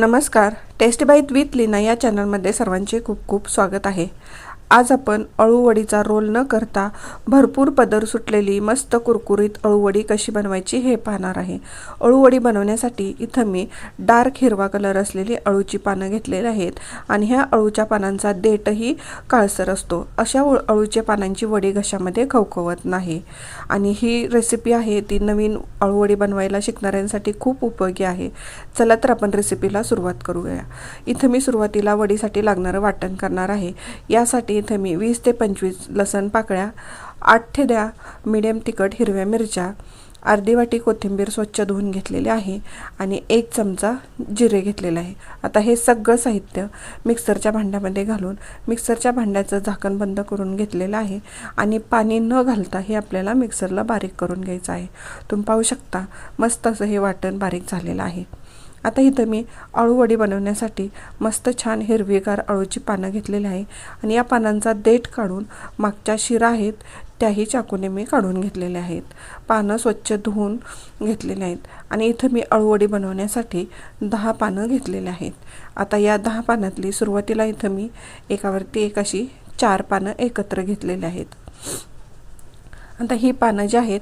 नमस्कार. Taste Bait with Leena या चॅनलमध्ये सर्वांचे खूप खूप स्वागत आहे. आज आपण अळूवडीचा रोल न करता भरपूर पदर सुटलेली मस्त कुरकुरीत अळूवडी कशी बनवायची हे पाहणार आहे. अळूवडी बनवण्यासाठी इथं मी डार्क हिरवा कलर असलेली अळूची पानं घेतलेली आहेत आणि ह्या अळूच्या पानांचा देठही काळसर असतो. अशा अळ- अळूच्या पानांची वडी घशामध्ये खवखवत नाही. आणि ही रेसिपी आहे ती नवीन अळूवडी बनवायला शिकणाऱ्यांसाठी खूप उपयोगी आहे. चला तर आपण रेसिपीला सुरुवात करूया. इथं मी सुरुवातीला वडीसाठी लागणारं वाटण करणार आहे. यासाठी इथं मी वीस ते पंचवीस लसण पाकळ्या आठ ते द्या मिडियम तिखट हिरव्या मिरच्या अर्धी वाटी कोथिंबीर स्वच्छ धुवून घेतलेली आहे आणि एक चमचा जिरे घेतलेला आहे. आता हे सगळं साहित्य मिक्सरच्या भांड्यामध्ये घालून मिक्सरच्या भांड्याचं झाकण बंद करून घेतलेलं आहे आणि पाणी न घालता हे आपल्याला मिक्सरला बारीक करून घ्यायचं आहे. तुम्ही पाहू शकता मस्त असं हे वाटण बारीक झालेलं आहे. आता इथं मी अळूवडी बनवण्यासाठी मस्त छान हिरवीगार अळूची पानं घेतलेली आहे. आणि या पानांचा देठ काढून मागच्या शिरा आहेत त्याही चाकूने मी काढून घेतलेल्या आहेत. पानं स्वच्छ धुवून घेतलेले आहेत. आणि इथं मी अळूवडी बनवण्यासाठी दहा पानं घेतलेली आहेत. आता या दहा पानातली सुरुवातीला इथं मी एकावरती एक अशी चार पानं एकत्र घेतलेली आहेत. आता ही पानं जी आहेत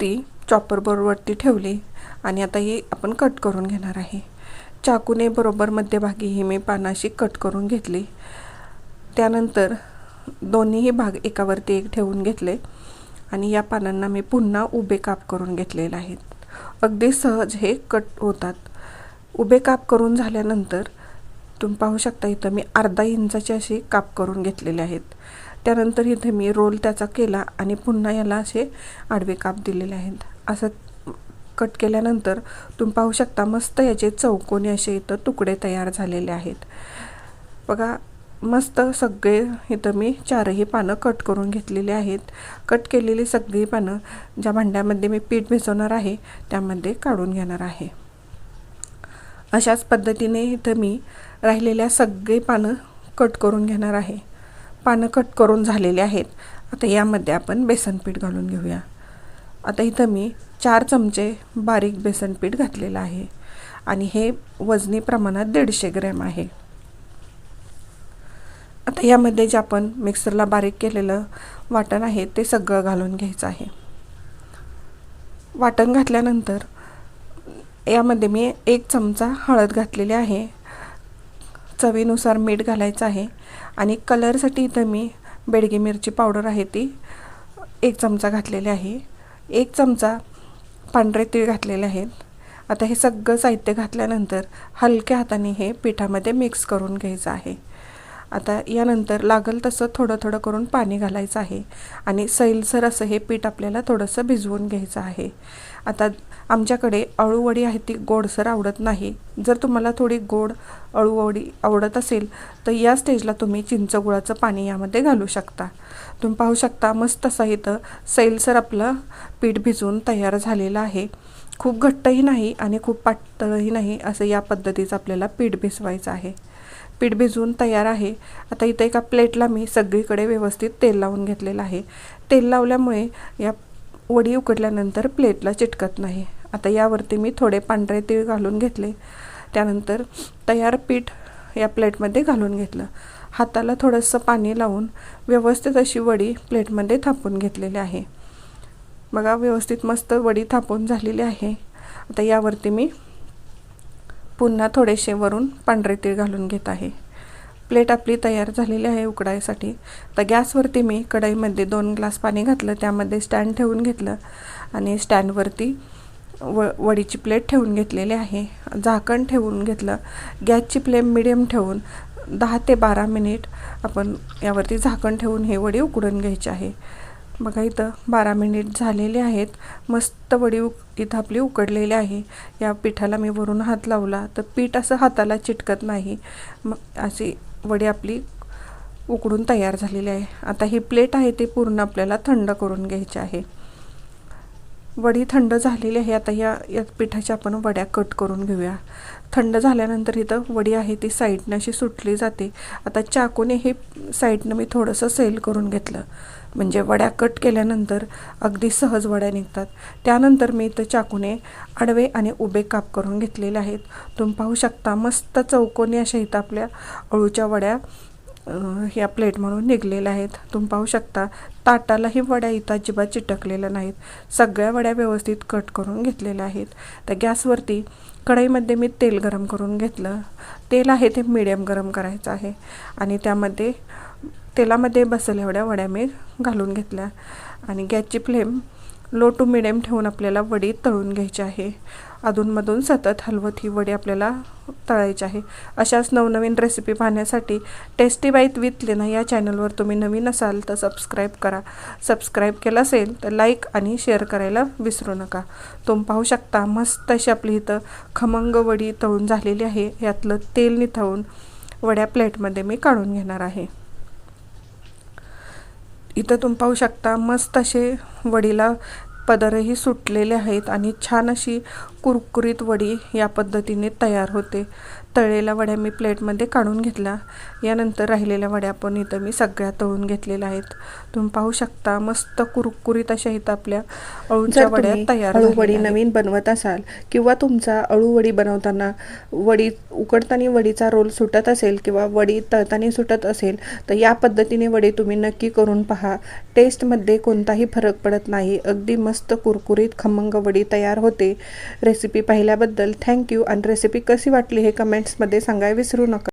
ती चॉपर बरोबरती ठेवली आणि आता ही आपण कट करून घेणार आहे. चाकूने बरोबर मध्यभागी ही मी पानाशी कट करून घेतली. त्यानंतर दोन्हीही भाग एकावरती एक ठेवून घेतले आणि या पानांना मी पुन्हा उभे काप करून घेतलेले आहेत. अगदी सहज हे कट होतात. उभे काप करून झाल्यानंतर तुम्ही पाहू शकता इथं मी अर्धा इंचाचे असे काप करून घेतलेले आहेत. त्यानंतर इथे मी रोल त्याचा केला आणि पुन्हा याला असे आडवे काप दिलेले आहेत. असं कट केल्यानंतर तुम्ही पाहू शकता मस्त याचे चौकोनी असे इथं तुकडे तयार झालेले आहेत. बघा मस्त सगळे इथं मी चारही पानं कट करून घेतलेली आहेत. कट केलेली सगळी पानं ज्या भांड्यामध्ये मी पीठ भिजवणार आहे त्यामध्ये काढून घेणार आहे. अशाच पद्धतीने इथं मी राहिलेल्या सगळी पानं कट करून घेणार आहे. पानं कट करून झालेले आहेत. आता यामध्ये आपण बेसन पीठ घालून घेऊया. आता इथं मी चार चमचे बारीक बेसन पीठ घातलेलं आहे. आणि हे वजनी प्रमाणात दीडशे ग्रॅम आहे. आता यामध्ये जे आपण मिक्सरला बारीक केलेलं वाटण आहे ते सगळं घालून घ्यायचं आहे. वाटण घातल्यानंतर यामध्ये मी एक चमचा हळद घातलेली आहे. चवीनुसार मीठ घालायचं आहे. आणि कलरसाठी इथं मी बेडगी मिरची पावडर आहे ती एक चमचा घातलेली आहे. एक चमचा पांढरे तीळ घातलेले आहेत. आता हे सगळं साहित्य घातल्यानंतर हलक्या हाताने हे पिठामध्ये मिक्स करून घ्यायचं आहे. आता यानंतर लागल तसं थोडं थोडं करून पाणी घालायचं आहे आणि सैलसर असं हे पीठ आपल्याला थोडंसं भिजवून घ्यायचं आहे. आता आमच्याकडे अळूवडी आहे ती गोडसर आवडत नाही. जर तुम्हाला थोडी गोड अळूवडी आवडत असेल तर या स्टेजला तुम्ही चिंचगुळाचं पाणी यामध्ये घालू शकता. तुम्ही पाहू शकता मस्त असं इथं सैलसर आपलं पीठ भिजवून तयार झालेलं आहे. खूप घट्टही नाही आणि खूप पातळही नाही असं या पद्धतीचं आपल्याला पीठ भिजवायचं आहे. पीठ भिजवून तयार आहे. आता इथं एका प्लेटला मी सगळीकडे व्यवस्थित तेल लावून घेतलेलं आहे. तेल लावल्यामुळे या वडी उकडल्यानंतर प्लेटला चिटकत नाही. आता यावरती मी थोडे पांढरे तीळ घालून घेतले. त्यानंतर तयार पीठ या प्लेटमध्ये घालून घेतलं. हाताला थोडंसं पाणी लावून व्यवस्थित अशी वडी प्लेटमध्ये थापून घेतलेली आहे. बघा व्यवस्थित मस्त वडी थापून झालेली आहे. आता यावरती मी पुन्हा थोडेसे वरून पांढरे तीळ घालून घेत आहे. प्लेट आपली तयार झालेली आहे उकडायसाठी. तर गॅसवरती मी कढईमध्ये दोन ग्लास पाणी घातलं त्यामध्ये स्टँड ठेवून घेतलं आणि स्टँडवरती व वडीची प्लेट ठेवून घेतलेली आहे. झाकण ठेवून घेतलं. गॅसची फ्लेम मिडियम ठेवून दहा ते बारा मिनिट आपण यावरती झाकण ठेवून हे वडी उकडून घ्यायची आहे. बघा इथं बारा मिनिट झालेले आहेत. मस्त वडी उक इथं आपली उकडलेली आहे. या पिठाला मी वरून हात लावला तर पीठ असं हाताला चिटकत नाही. मग अशी वडी आपली उकडून तयार झालेली आहे. आता ही प्लेट आहे ती पूर्ण आपल्याला थंड करून घ्यायची आहे. वडी थंड झालेली आहे. आता या या पिठाच्या आपण वड्या कट करून घेऊया. थंड झाल्यानंतर इथं वडी आहे ती साईडनं अशी सुटली जाते. आता चाकूने हे साईडनं मी थोडंसं सेल करून घेतलं. म्हणजे वड्या कट केल्यानंतर अगदी सहज वड्या निघतात. त्यानंतर मी इथं चाकूने आडवे आणि उभे काप करून घेतलेले आहेत. तुम्ही पाहू शकता मस्त चौकोनी अशा इथं आपल्या अळूच्या वड्या ह्या प्लेट म्हणून निघलेल्या आहेत. तुम्ही पाहू शकता ताटालाही वड्या इथं अजिबात चिटकलेल्या नाहीत. सगळ्या वड्या व्यवस्थित कट करून घेतलेल्या आहेत. तर गॅसवरती कढईमध्ये मी तेल गरम करून घेतलं. तेल आहे ते मिडियम गरम करायचं आहे. आणि त्यामध्ये तेलामध्ये बसलेल्या एवढ्या वड्या मी घालून घेतल्या. आणि गॅसची फ्लेम लो टू मिडियम ठेवून आपल्याला वडी तळून घ्यायची आहे. अधूनमधून सतत हलवत ही वडी आपल्याला तळायची आहे. अशाच नवनवीन रेसिपी पाहण्यासाठी टेस्टी बाईट विथ लेना या चॅनलवर तुम्ही नवीन असाल तर सबस्क्राईब करा. सबस्क्राईब केलं असेल तर लाईक आणि शेअर करायला विसरू नका. तुम्ही पाहू शकता मस्त अशी आपली इथं खमंग वडी तळून झालेली आहे. यातलं तेल निथळून वड्या प्लेटमध्ये मी काढून घेणार आहे. इथं तुम्ही पाहू शकता मस्त असे वडीला पदरही सुटलेले आहेत आणि छान अशी कुरकुरीत वडी या पद्धतीने तयार होते. तळलेल्या वड्या मी प्लेटमध्ये काढून घेतल्या. यानंतर राहिलेल्या वड्या पण इथं मी सगळ्या तळून घेतलेल्या आहेत. तुम्ही पाहू शकता मस्त कुरकुरीत अशा इथं आपल्या अळूच्या वड्या तयार अळूवडी. नवीन बनवत असाल किंवा तुमचा अळूवडी बनवताना वडी उकडताना वडीचा रोल सुटत असेल किंवा वडी तळताना सुटत असेल तर या पद्धतीने वडी तुम्ही नक्की करून पहा. टेस्टमध्ये कोणताही फरक पडत नाही. अगदी मस्त कुरकुरीत खमंग वडी तयार होते. रेसिपी पाहिल्याबद्दल थँक्यू आणि रेसिपी कशी वाटली हे कमेंट्समध्ये सांगायला विसरू नका.